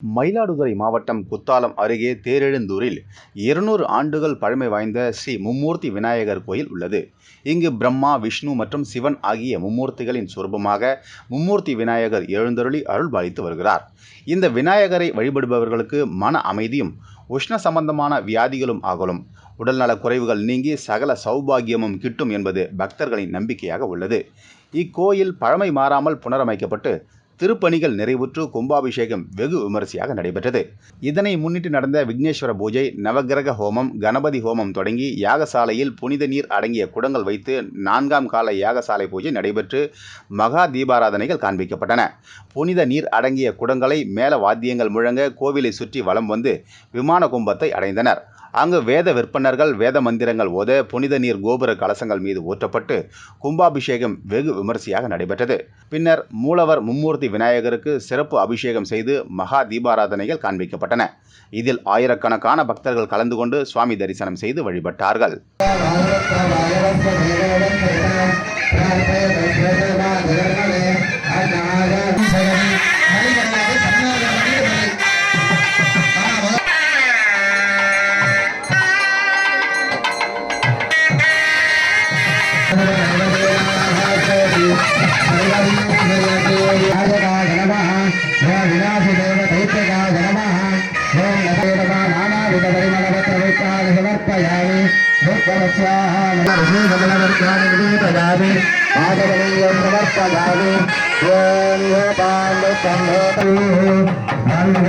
மயிலாடுதுறை மாவட்டம் குத்தாலம் அருகே தேரெழுந்தூரில் இருநூறு ஆண்டுகள் பழமை வாய்ந்த ஸ்ரீ மும்மூர்த்தி விநாயகர் கோயில் உள்ளது. இங்கு பிரம்மா விஷ்ணு மற்றும் சிவன் ஆகிய மும்மூர்த்திகளின் சொரூபமாக மும்மூர்த்தி விநாயகர் எழுந்தருளி அருள்பாலித்து வருகிறார். இந்த விநாயகரை வழிபடுபவர்களுக்கு மன அமைதியும் உஷ்ண சம்பந்தமான வியாதிகளும் ஆகலும். உடல்நல குறைவுகள் நீங்கி சகல சௌபாகியமும் கிட்டும் என்பது பக்தர்களின் நம்பிக்கையாக உள்ளது. இக்கோயில் பழமை மாறாமல் புனரமைக்கப்பட்டு திருப்பணிகள் நிறைவுற்று கும்பாபிஷேகம் வெகு விமரிசையாக நடைபெற்றது. இதனை முன்னிட்டு நடந்த விக்னேஸ்வர பூஜை நவகிரக ஹோமம் கணபதி ஹோமம் தொடங்கி யாகசாலையில் புனித நீர் அடங்கிய குடங்கள் வைத்து நான்காம் கால யாகசாலை பூஜை நடைபெற்று மகா தீபாராதனைகள் காண்பிக்கப்பட்டன. புனித நீர் அடங்கிய குடங்களை மேல வாத்தியங்கள் முழங்க கோவிலை சுற்றி வலம் வந்து விமான கும்பத்தை அடைந்தனர். அங்கு வேத விற்பனர்கள் வேத மந்திரங்கள் ஓத புனித நீர் கோபுர கலசங்கள் மீது ஊற்றப்பட்டு கும்பாபிஷேகம் வெகு விமரிசையாக நடைபெற்றது. பின்னர் மூலவர் மும்மூர்த்தி விநாயகருக்கு சிறப்பு அபிஷேகம் செய்து மகா தீபாராதனைகள் காண்பிக்கப்பட்டன. இதில் ஆயிரக்கணக்கான பக்தர்கள் கலந்து கொண்டு சுவாமி தரிசனம் செய்து வழிபட்டார்கள். రాజకాయ నమ ఓ వినాశదేవ దైత్యకాయ నమ ఓం నదేవ నానావిధ పరిమళపత్రవిత్రాన్ని సమర్పయామి సమర్పయామి ఆదరణీయం సమర్పయామి ఓం గోపాలు సంభోతూ మన్నం